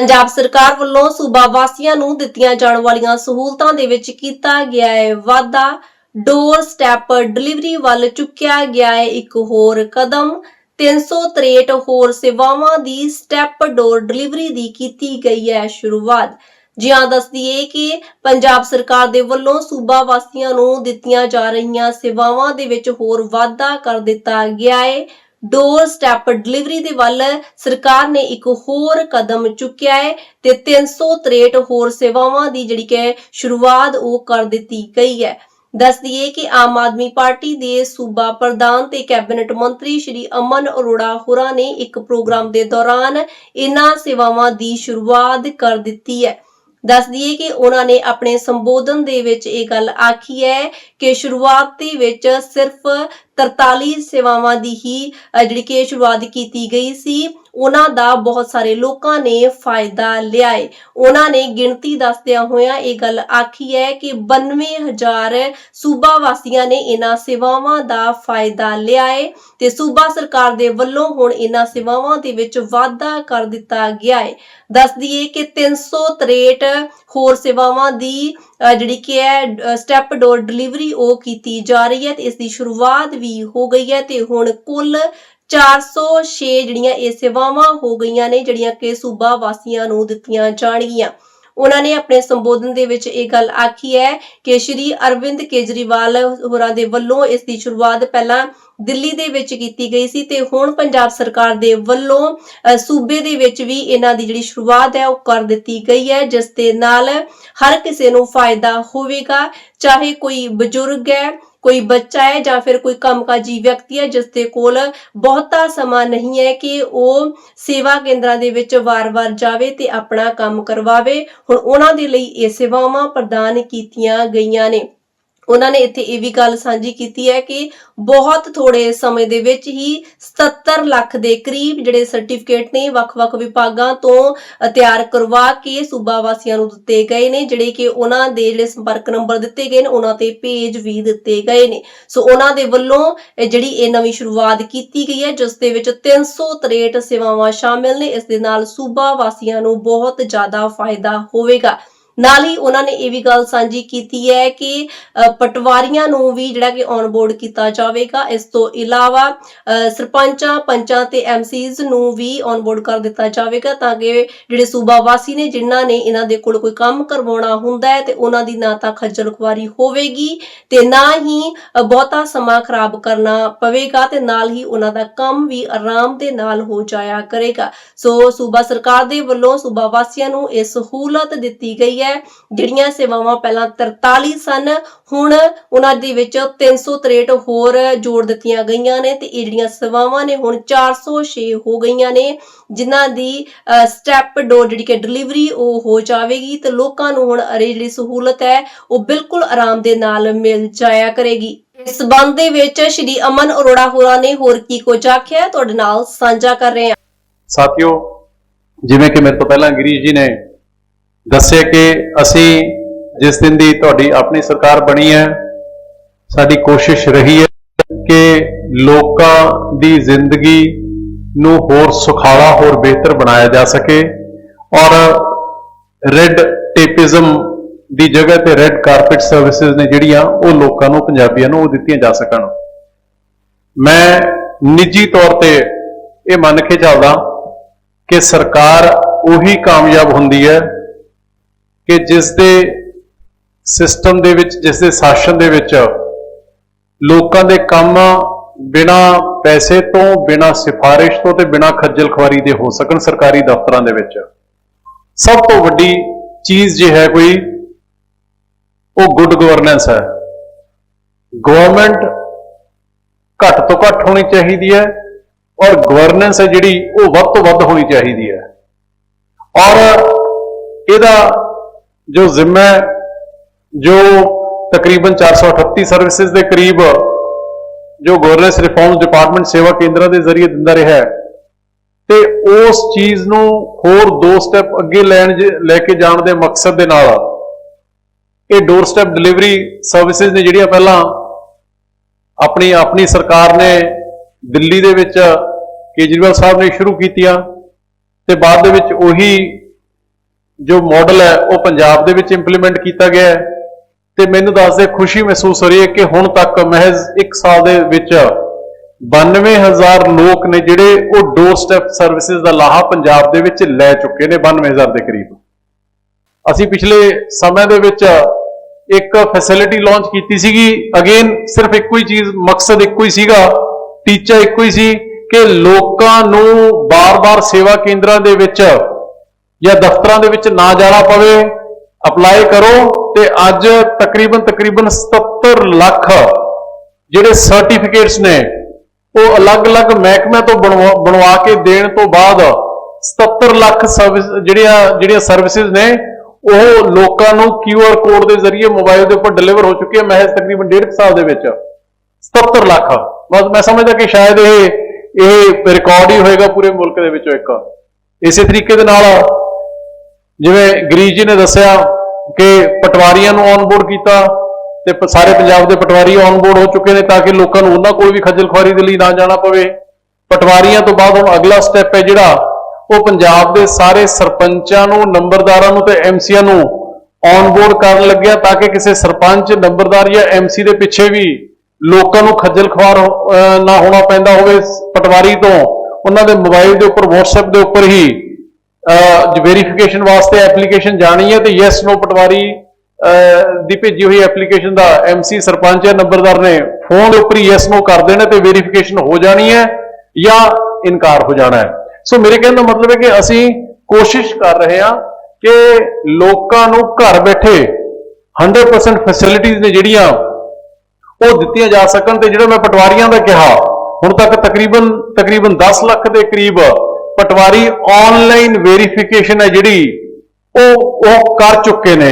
ਪੰਜਾਬ ਸਰਕਾਰ ਵੱਲੋਂ ਸੂਬਾ ਵਾਸੀਆਂ ਨੂੰ ਦਿੱਤੀਆਂ ਜਾਣ ਵਾਲੀਆਂ ਸਹੂਲਤਾਂ ਦੇ ਵਿੱਚ ਕੀਤਾ ਗਿਆ ਹੈ ਵਾਧਾ। ਡੋਰ ਸਟੈਪ ਡਿਲੀਵਰੀ ਵੱਲ ਚੁੱਕਿਆ ਗਿਆ ਹੈ ਇੱਕ ਹੋਰ ਕਦਮ। 363 ਹੋਰ ਸੇਵਾਵਾਂ ਦੀ ਸਟੈਪ ਡੋਰ ਡਿਲੀਵਰੀ ਦੀ ਕੀਤੀ ਗਈ ਹੈ ਸ਼ੁਰੂਆਤ। ਜਿਹਾਂ ਦੱਸਦੀ ਹੈ ਕਿ ਪੰਜਾਬ ਸਰਕਾਰ ਦੇ ਵੱਲੋਂ ਸੂਬਾ ਵਾਸੀਆਂ ਨੂੰ ਦਿੱਤੀਆਂ ਜਾ ਰਹੀਆਂ ਸੇਵਾਵਾਂ ਦੇ ਵਿੱਚ ਹੋਰ ਵਾਧਾ ਕਰ ਦਿੱਤਾ ਗਿਆ ਹੈ। ਡੋਰ ਸਟੈਪ ਡਿਲੀਵਰੀ ਦੇ ਵੱਲ ਸਰਕਾਰ ਨੇ ਇੱਕ ਹੋਰ ਕਦਮ ਚੁੱਕਿਆ ਹੈ ਤੇ 363 ਹੋਰ ਸੇਵਾਵਾਂ ਦੀ ਜਿਹੜੀ ਕਿ ਸ਼ੁਰੂਆਤ ਉਹ ਕਰ ਦਿੱਤੀ ਗਈ ਹੈ। ਦੱਸ ਦਈਏ ਕਿ ਆਮ ਆਦਮੀ ਪਾਰਟੀ ਦੇ ਸੂਬਾ ਪ੍ਰਧਾਨ ਤੇ ਕੈਬਨਿਟ ਮੰਤਰੀ ਸ਼੍ਰੀ ਅਮਨ ਅਰੋੜਾ ਹੋਰਾਂ ਨੇ ਇੱਕ ਪ੍ਰੋਗਰਾਮ ਦੇ ਦੌਰਾਨ ਇਨ੍ਹਾਂ ਸੇਵਾਵਾਂ ਦੀ ਸ਼ੁਰੂਆਤ ਕਰ ਦਿੱਤੀ ਹੈ। ਦੱਸ ਦਈਏ ਕਿ ਉਹਨਾਂ ਨੇ ਆਪਣੇ ਸੰਬੋਧਨ ਦੇ ਵਿੱਚ ਇਹ ਗੱਲ ਆਖੀ ਹੈ ਕਿ ਸ਼ੁਰੂਆਤ ਦੇ ਵਿੱਚ ਸਿਰਫ 43 ਸੇਵਾਵਾਂ ਦੀ ਹੀ ਜਿਹੜੀ ਕਿ ਸ਼ੁਰੂਆਤ ਕੀਤੀ ਗਈ ਸੀ ਉਹਨਾਂ ਦਾ ਬਹੁਤ ਸਾਰੇ ਲੋਕਾਂ ਨੇ ਫਾਇਦਾ ਲਿਆ ਹੈ ਉਹਨਾਂ ਨੇ ਗਿਣਤੀ ਦੱਸਦਿਆਂ ਹੋਇਆਂ ਇਹ ਗੱਲ ਆਖੀ ਹੈ ਕਿ 92000 ਸੂਬਾ ਵਾਸੀਆਂ ਨੇ ਇਹਨਾਂ ਸੇਵਾਵਾਂ ਦਾ ਫਾਇਦਾ ਲਿਆ ਹੈ ਤੇ ਸੂਬਾ ਸਰਕਾਰ ਦੇ ਵੱਲੋਂ ਹੁਣ ਇਹਨਾਂ ਸੇਵਾਵਾਂ ਦੇ ਵਿੱਚ ਵਾਧਾ ਕਰ ਦਿੱਤਾ ਗਿਆ ਹੈ ਦੱਸ ਦਈਏ ਕਿ 363 ਹੋਰ ਸੇਵਾਵਾਂ ਦੀ ਜਿਹੜੀ ਕਿ ਹੈ ਸਟੈਪ ਡੋਰ ਡਿਲੀਵਰੀ ਉਹ ਕੀਤੀ ਜਾ ਰਹੀ ਹੈ ਤੇ ਇਸ ਦੀ ਸ਼ੁਰੂਆਤ ਵੀ ਹੋ ਗਈ ਹੈ ਤੇ ਹੁਣ ਕੁੱਲ 406 ਜਿਹੜੀਆਂ ਇਹ ਸੇਵਾਵਾਂ ਹੋ ਗਈਆਂ ਨੇ, ਜਿਹੜੀਆਂ ਕਿ ਸੂਬਾ ਵਾਸੀਆਂ ਨੂੰ ਦਿੱਤੀਆਂ ਜਾਣਗੀਆਂ। ਉਹਨਾਂ ਨੇ ਆਪਣੇ ਸੰਬੋਧਨ ਦੇ ਵਿੱਚ ਇਹ ਗੱਲ ਆਖੀ ਹੈ ਕਿ ਸ਼੍ਰੀ ਅਰਵਿੰਦ ਕੇਜਰੀਵਾਲ ਹੋਰਾਂ ਦੇ ਵੱਲੋਂ ਇਸ ਦੀ ਸ਼ੁਰੂਆਤ ਪਹਿਲਾਂ ਦਿੱਲੀ ਦੇ ਵਿੱਚ ਕੀਤੀ ਗਈ ਸੀ ਤੇ ਹੁਣ ਪੰਜਾਬ ਸਰਕਾਰ ਦੇ ਵੱਲੋਂ ਸੂਬੇ ਦੇ ਵਿੱਚ ਵੀ ਇਹਨਾਂ ਦੀ ਜਿਹੜੀ ਸ਼ੁਰੂਆਤ ਹੈ ਉਹ ਕਰ ਦਿੱਤੀ ਗਈ ਹੈ, ਜਿਸ ਦੇ ਨਾਲ ਹਰ ਕਿਸੇ ਨੂੰ ਫਾਇਦਾ ਹੋਵੇਗਾ, ਚਾਹੇ ਕੋਈ ਬਜ਼ੁਰਗ ਹੈ, ਕੋਈ ਬੱਚਾ ਹੈ ਜਾਂ ਫਿਰ ਕੋਈ ਕੰਮਕਾਜੀ ਵਿਅਕਤੀ ਹੈ, ਜਿਸ ਦੇ ਕੋਲ ਬਹੁਤਾ ਸਮਾਂ ਨਹੀਂ ਹੈ ਕਿ ਉਹ ਸੇਵਾ ਕੇਂਦਰਾਂ ਦੇ ਵਿੱਚ ਵਾਰ-ਵਾਰ ਜਾਵੇ ਤੇ ਆਪਣਾ ਕੰਮ ਕਰਵਾਵੇ। ਹੁਣ ਉਹਨਾਂ ਦੇ ਲਈ ਇਹ ਸੇਵਾਵਾਂ ਪ੍ਰਦਾਨ ਕੀਤੀਆਂ ਗਈਆਂ ਨੇ। ਉਹਨਾਂ ਨੇ ਇੱਥੇ ਇਹ ਵੀ ਗੱਲ ਸਾਂਝੀ ਕੀਤੀ ਹੈ ਕਿ ਬਹੁਤ ਥੋੜੇ ਸਮੇਂ ਦੇ ਵਿੱਚ ਹੀ 77 ਲੱਖ ਦੇ ਕਰੀਬ ਜਿਹੜੇ ਸਰਟੀਫਿਕੇਟ ਨੇ ਵੱਖ-ਵੱਖ ਵਿਭਾਗਾਂ ਤੋਂ ਤਿਆਰ ਕਰਵਾ ਕੇ ਸੂਬਾ ਵਾਸੀਆਂ ਨੂੰ ਦਿੱਤੇ ਗਏ ਨੇ, ਜਿਹੜੇ ਕਿ ਉਹਨਾਂ ਦੇ ਜਿਹੜੇ ਸੰਪਰਕ ਨੰਬਰ ਦਿੱਤੇ ਗਏ ਨੇ, ਉਹਨਾਂ ਤੇ ਪੇਜ ਵੀ ਦਿੱਤੇ ਗਏ ਨੇ। ਸੋ ਉਹਨਾਂ ਦੇ ਵੱਲੋਂ ਜਿਹੜੀ ਇਹ ਨਵੀਂ ਸ਼ੁਰੂਆਤ ਕੀਤੀ ਗਈ ਹੈ, ਜਿਸ ਦੇ ਵਿੱਚ 363 ਸੇਵਾਵਾਂ ਸ਼ਾਮਿਲ ਨੇ, ਇਸ ਦੇ ਨਾਲ ਸੂਬਾ ਵਾਸੀਆਂ ਨੂੰ ਬਹੁਤ ਜ਼ਿਆਦਾ ਫਾਇਦਾ ਹੋਵੇਗਾ। ਨਾਲ ਹੀ ਉਹਨਾਂ ਨੇ ਇਹ ਵੀ ਗੱਲ ਸਾਂਝੀ ਕੀਤੀ ਹੈ ਕਿ ਪਟਵਾਰੀਆਂ ਨੂੰ ਵੀ ਜਿਹੜਾ ਕਿ ਔਨ ਬੋਰਡ ਕੀਤਾ ਜਾਵੇਗਾ। ਇਸ ਤੋਂ ਇਲਾਵਾ ਸਰਪੰਚਾਂ, ਪੰਚਾਂ ਤੇ ਐਮਸੀਜ਼ ਨੂੰ ਵੀ ਔਨਬੋਰਡ ਕਰ ਦਿੱਤਾ ਜਾਵੇਗਾ ਤਾਂ ਕਿ ਜਿਹੜੇ ਸੂਬਾ ਵਾਸੀ ਨੇ, ਜਿਨ੍ਹਾਂ ਨੇ ਇਹਨਾਂ ਦੇ ਕੋਲ ਕੋਈ ਕੰਮ ਕਰਵਾਉਣਾ ਹੁੰਦਾ ਹੈ ਤੇ ਉਹਨਾਂ ਦੀ ਨਾ ਤਾਂ ਖੱਜਲ ਖੁਆਰੀ ਹੋਵੇਗੀ ਤੇ ਨਾ ਹੀ ਬਹੁਤਾ ਸਮਾਂ ਖਰਾਬ ਕਰਨਾ ਪਵੇਗਾ ਤੇ ਨਾਲ ਹੀ ਉਹਨਾਂ ਦਾ ਕੰਮ ਵੀ ਆਰਾਮ ਦੇ ਨਾਲ ਹੋ ਜਾਇਆ ਕਰੇਗਾ। ਸੋ ਸੂਬਾ ਸਰਕਾਰ ਦੇ ਵੱਲੋਂ ਸੂਬਾ ਵਾਸੀਆਂ ਨੂੰ ਇਹ ਸਹੂਲਤ ਦਿੱਤੀ ਗਈ ਹੈ ਜਿਹੜੀਆਂ ਸੇਵਾਵਾਂ ਪਹਿਲਾਂ 43 ਸਨ, ਹੁਣ ਉਹਨਾਂ ਦੇ ਵਿੱਚ 363 ਹੋਰ ਜੋੜ ਦਿੱਤੀਆਂ ਗਈਆਂ ਨੇ ਤੇ ਇਹ ਜਿਹੜੀਆਂ ਸੇਵਾਵਾਂ ਨੇ ਹੁਣ 406 ਹੋ ਗਈਆਂ ਨੇ, ਜਿਨ੍ਹਾਂ ਦੀ ਸਟੈਪ ਡੋਰ ਜਿਹੜੀ ਕਿ ਡਿਲੀਵਰੀ ਉਹ ਹੋ ਜਾਵੇਗੀ ਤੇ ਲੋਕਾਂ ਨੂੰ ਹੁਣ ਇਹ ਜਿਹੜੀ ਸਹੂਲਤ ਹੈ, ਉਹ ਬਿਲਕੁਲ ਆਰਾਮ ਦੇ ਨਾਲ ਮਿਲ ਜਾਇਆ ਕਰੇਗੀ। ਇਸ ਸੰਬੰਧ ਦੇ ਵਿੱਚ ਸ਼੍ਰੀ ਅਮਨ ਅਰੋੜਾ ਹੋਰਾਂ ਨੇ ਹੋਰ ਕੀ ਕੁਝ ਆਖਿਆ, ਤੁਹਾਡੇ ਨਾਲ ਸਾਂਝਾ ਕਰ ਰਹੇ ਹਾਂ। ਸਾਥੀਓ, ਜਿਵੇਂ ਕਿ ਮੇਰੇ ਤੋਂ ਪਹਿਲਾਂ ਗਿਰੀਸ਼ ਜੀ ਨੇ ਦੱਸਿਆ ਕਿ ਅਸੀਂ ਜਿਸ ਦਿਨ ਦੀ ਤੁਹਾਡੀ ਆਪਣੀ ਸਰਕਾਰ ਬਣੀ ਹੈ, ਸਾਡੀ ਕੋਸ਼ਿਸ਼ ਰਹੀ ਹੈ ਕਿ ਲੋਕਾਂ ਦੀ ਜ਼ਿੰਦਗੀ ਨੂੰ ਹੋਰ ਸੁਖਾਲਾ, ਹੋਰ ਬਿਹਤਰ ਬਣਾਇਆ ਜਾ ਸਕੇ ਔਰ ਰੈੱਡ ਟੇਪਿਜ਼ਮ ਦੀ ਜਗ੍ਹਾ ਤੇ ਰੈੱਡ ਕਾਰਪਟ ਸਰਵਿਸਿਜ਼ ਨੇ ਜਿਹੜੀਆਂ ਉਹ ਲੋਕਾਂ ਨੂੰ, ਪੰਜਾਬੀਆਂ ਨੂੰ ਉਹ ਦਿੱਤੀਆਂ ਜਾ ਸਕਣ। ਮੈਂ ਨਿੱਜੀ ਤੌਰ ਤੇ ਇਹ ਮੰਨ ਕੇ ਚੱਲਦਾ ਕਿ ਸਰਕਾਰ ਉਹੀ ਕਾਮਯਾਬ ਹੁੰਦੀ ਹੈ ਕਿ ਜਿਸ ਦੇ ਸਿਸਟਮ ਦੇ ਵਿੱਚ, ਜਿਸ ਦੇ ਸ਼ਾਸਨ ਦੇ ਵਿੱਚ ਲੋਕਾਂ ਦੇ ਕੰਮ ਬਿਨਾ ਪੈਸੇ ਤੋਂ, ਬਿਨਾ ਸਿਫਾਰਿਸ਼ ਤੋਂ ਤੇ ਬਿਨਾ ਖੱਜਲ ਖੁਆਰੀ ਦੇ ਹੋ ਸਕਣ ਸਰਕਾਰੀ ਦਫ਼ਤਰਾਂ ਦੇ ਵਿੱਚ। ਸਭ ਤੋਂ ਵੱਡੀ ਚੀਜ਼ ਜੇ ਹੈ ਕੋਈ, ਉਹ ਗੁੱਡ ਗਵਰਨੈਂਸ ਹੈ। ਗਵਰਨਮੈਂਟ ਘੱਟ ਤੋਂ ਘੱਟ ਹੋਣੀ ਚਾਹੀਦੀ ਹੈ ਔਰ ਗਵਰਨੈਂਸ ਹੈ ਜਿਹੜੀ ਉਹ ਵੱਧ ਤੋਂ ਵੱਧ ਹੋਣੀ ਚਾਹੀਦੀ ਹੈ। ਔਰ ਇਹਦਾ ਜੋ ਜ਼ਿੰਮਾ ਜੋ ਤਕਰੀਬਨ 438 ਸਰਵਿਸਿਜ਼ ਦੇ ਕਰੀਬ ਜੋ ਗਵਰਨੈਂਸ ਰਿਫਾਰਮਸ ਡਿਪਾਰਟਮੈਂਟ ਸੇਵਾ ਕੇਂਦਰਾਂ ਦੇ ਜ਼ਰੀਏ ਦਿੰਦਾ ਰਿਹਾ ਹੈ, ਤੇ ਉਸ ਚੀਜ਼ ਨੂੰ ਹੋਰ ਦੋ ਸਟੈਪ ਅੱਗੇ ਲੈਣ ਜ- ਲੈ ਕੇ ਜਾਣ ਦੇ ਮਕਸਦ ਦੇ ਨਾਲ ਇਹ ਡੋਰ ਸਟੈਪ ਡਿਲੀਵਰੀ ਸਰਵਿਸਿਜ਼ ਨੇ ਜਿਹੜੀਆਂ ਪਹਿਲਾਂ ਆਪਣੀ ਆਪਣੀ ਸਰਕਾਰ ਨੇ ਦਿੱਲੀ ਦੇ ਵਿੱਚ ਕੇਜਰੀਵਾਲ ਸਾਹਿਬ ਨੇ ਸ਼ੁਰੂ ਕੀਤੀਆਂ, ਤੇ ਬਾਅਦ ਦੇ ਵਿੱਚ ਉਹੀ ਜੋ ਮਾਡਲ ਹੈ, ਉਹ ਪੰਜਾਬ ਦੇ ਵਿੱਚ ਇੰਪਲੀਮੈਂਟ ਕੀਤਾ ਗਿਆ ਹੈ। ਤੇ ਮੈਨੂੰ ਦੱਸਦੇ ਖੁਸ਼ੀ ਮਹਿਸੂਸ ਹੋ ਰਹੀ ਹੈ ਕਿ ਹੁਣ ਤੱਕ ਮਹਿਜ਼ 1 ਸਾਲ ਦੇ ਵਿੱਚ 92000 ਲੋਕ ਨੇ ਜਿਹੜੇ ਉਹ ਡੋਰ ਸਟੈਪ ਸਰਵਿਸਿਜ਼ ਦਾ ਲਾਹਾ ਪੰਜਾਬ ਦੇ ਵਿੱਚ ਲੈ ਚੁੱਕੇ ਨੇ 92000 ਦੇ ਕਰੀਬ। ਅਸੀਂ ਪਿਛਲੇ ਸਮੇਂ ਦੇ ਵਿੱਚ ਇੱਕ ਫੈਸਿਲਿਟੀ ਲਾਂਚ ਕੀਤੀ ਸੀਗੀ। ਅਗੇਨ ਸਿਰਫ ਇੱਕੋ ਹੀ ਚੀਜ਼, ਮਕਸਦ ਇੱਕੋ ਹੀ ਸੀਗਾ ਟੀਚਾ ਇੱਕੋ ਹੀ ਸੀ ਕਿ ਲੋਕਾਂ ਨੂੰ ਬਾਰ-ਬਾਰ ਸੇਵਾ ਕੇਂਦਰਾਂ ਦੇ ਵਿੱਚ ਜਾਂ ਦਫ਼ਤਰਾਂ ਦੇ ਵਿੱਚ ਨਾ ਜਾਣਾ ਪਵੇ ਅਪਲਾਈ ਕਰੋ ਤੇ ਅੱਜ ਤਕਰੀਬਨ ਤਕਰੀਬਨ 77 ਲੱਖ ਜਿਹੜੇ ਸਰਟੀਫਿਕੇਟਸ ਨੇ, ਉਹ ਅਲੱਗ-ਅਲੱਗ ਮਹਿਕਮਿਆਂ ਤੋਂ ਬਣਵਾ ਬਣਵਾ ਕੇ ਦੇਣ ਤੋਂ ਬਾਅਦ 77 ਲੱਖ ਸਰਵਿਸ ਜਿਹੜੀਆਂ ਜਿਹੜੀਆਂ ਸਰਵਿਸਿਜ਼ ਨੇ, ਉਹ ਲੋਕਾਂ ਨੂੰ QR ਕੋਡ ਦੇ ਜ਼ਰੀਏ ਮੋਬਾਈਲ ਦੇ ਉੱਪਰ ਡਿਲੀਵਰ ਹੋ ਚੁੱਕੀ ਹੈ ਮਹਿਜ਼ ਤਕਰੀਬਨ ਡੇਢ ਕੁ ਸਾਲ ਦੇ ਵਿੱਚ। 77 ਲੱਖ। ਬਸ ਮੈਂ ਸਮਝਦਾ ਕਿ ਸ਼ਾਇਦ ਇਹ ਇਹ ਰਿਕਾਰਡ ਹੀ ਹੋਏਗਾ ਪੂਰੇ ਮੁਲਕ ਦੇ ਵਿੱਚੋਂ ਇੱਕ। ਇਸੇ ਤਰੀਕੇ ਦੇ ਨਾਲ ਜਿਵੇਂ ਗਰੀਸ਼ ਜੀ ਨੇ ਦੱਸਿਆ ਕਿ ਪਟਵਾਰੀਆਂ ਨੂੰ ਔਨਬੋਰਡ ਕੀਤਾ ਤੇ ਪ- ਸਾਰੇ ਪੰਜਾਬ ਦੇ ਪਟਵਾਰੀ ਔਨਬੋਰਡ ਹੋ ਚੁੱਕੇ ਨੇ ਤਾਂ ਕਿ ਲੋਕਾਂ ਨੂੰ ਉਹਨਾਂ ਕੋਲ ਵੀ ਖੱਜਲ ਖੁਆਰੀ ਦੇ ਲਈ ਨਾ ਜਾਣਾ ਪਵੇ। ਪਟਵਾਰੀਆਂ ਤੋਂ ਬਾਅਦ ਹੁਣ ਅਗਲਾ ਸਟੈਪ ਹੈ ਜਿਹੜਾ, ਉਹ ਪੰਜਾਬ ਦੇ ਸਾਰੇ ਸਰਪੰਚਾਂ ਨੂੰ, ਨੰਬਰਦਾਰਾਂ ਨੂੰ ਤੇ ਐਮਸੀਆਂ ਨੂੰ ਔਨਬੋਰਡ ਕਰਨ ਲੱਗਿਆ ਤਾਂ ਕਿ ਕਿਸੇ ਸਰਪੰਚ, ਨੰਬਰਦਾਰ ਜਾਂ ਐਮਸੀ ਦੇ ਪਿੱਛੇ ਵੀ ਲੋਕਾਂ ਨੂੰ ਖੱਜਲ ਖੁਆਰ ਨਾ ਹੋਣਾ ਪੈਂਦਾ ਹੋਵੇ। ਪਟਵਾਰੀ ਤੋਂ ਉਹਨਾਂ ਦੇ ਮੋਬਾਈਲ ਦੇ ਉੱਪਰ, WhatsApp ਦੇ ਉੱਪਰ ਹੀ ਵੈਰੀਫਿਕੇਸ਼ਨ ਵਾਸਤੇ ਐਪਲੀਕੇਸ਼ਨ ਜਾਣੀ ਹੈ ਤੇ ਯੈਸ ਨੋ ਪਟਵਾਰੀ ਦੀ ਭੇਜੀ ਹੋਈ ਐਪਲੀਕੇਸ਼ਨ ਦਾ ਐਮਸੀ ਸਰਪੰਚ ਜਾਂ ਨੰਬਰਦਾਰ ਨੇ ਫੋਨ ਉੱਪਰ ਹੀ ਯੈਸ ਨੋ ਕਰ ਦੇਣਾ ਤੇ ਵੈਰੀਫਿਕੇਸ਼ਨ ਹੋ ਜਾਣੀ ਹੈ ਜਾਂ ਇਨਕਾਰ ਹੋ ਜਾਣਾ ਹੈ। ਸੋ ਮੇਰੇ ਕਹਿਣ ਦਾ ਮਤਲਬ ਹੈ ਕਿ ਅਸੀਂ ਕੋਸ਼ਿਸ਼ ਕਰ ਰਹੇ ਹਾਂ ਕਿ ਲੋਕਾਂ ਨੂੰ ਘਰ ਬੈਠੇ 100% ਫੈਸਿਲਿਟੀਆਂ ਨੇ ਜਿਹੜੀਆਂ ਉਹ ਦਿੱਤੀਆਂ ਜਾ ਸਕਣ ਤੇ ਜਿਹੜਾ ਮੈਂ ਪਟਵਾਰੀਆਂ ਦਾ ਕਿਹਾ, ਹੁਣ ਤੱਕ ਤਕਰੀਬਨ ਤਕਰੀਬਨ 10 ਲੱਖ ਦੇ ਕਰੀਬ ਪਟਵਾਰੀ ਆਨਲਾਈਨ ਵੈਰੀਫਿਕੇਸ਼ਨ ਹੈ ਜਿਹੜੀ ਉਹ ਉਹ ਕਰ ਚੁੱਕੇ ਨੇ।